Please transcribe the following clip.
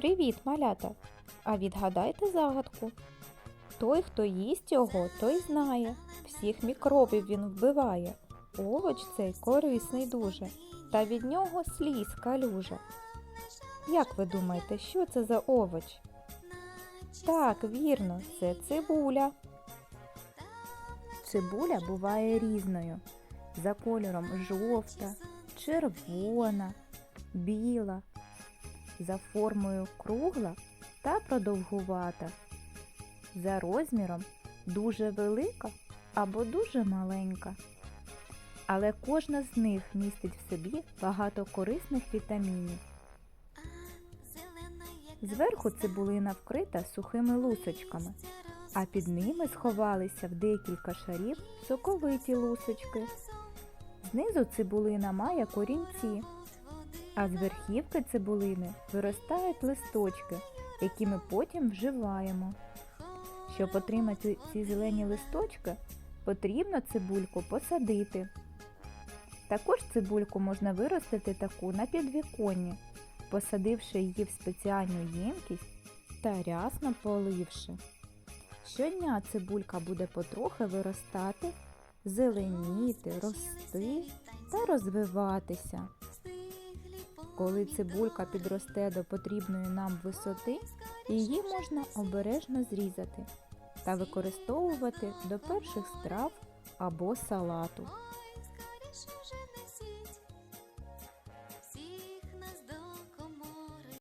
Привіт, малята! А відгадайте загадку. Той, хто їсть його, той знає. Всіх мікробів він вбиває. Овоч цей корисний дуже, та від нього сліз калюжа. Як ви думаєте, що це за овоч? Так, вірно, це цибуля. Цибуля буває різною. За кольором жовта, червона, біла, за формою кругла та продовгувата, за розміром дуже велика або дуже маленька. Але кожна з них містить в собі багато корисних вітамінів. Зверху цибулина вкрита сухими лусочками, а під ними сховалися в декілька шарів соковиті лусочки. Знизу цибулина має корінці, а з верхівки цибулини виростають листочки, які ми потім вживаємо. Щоб отримати ці зелені листочки, потрібно цибульку посадити. Також цибульку можна виростити таку на підвіконні, посадивши її в спеціальну ємкість та рясно поливши. Щодня цибулька буде потрохи виростати, зеленіти, рости та розвиватися. Коли цибулька підросте до потрібної нам висоти, її можна обережно зрізати та використовувати до перших страв або салату.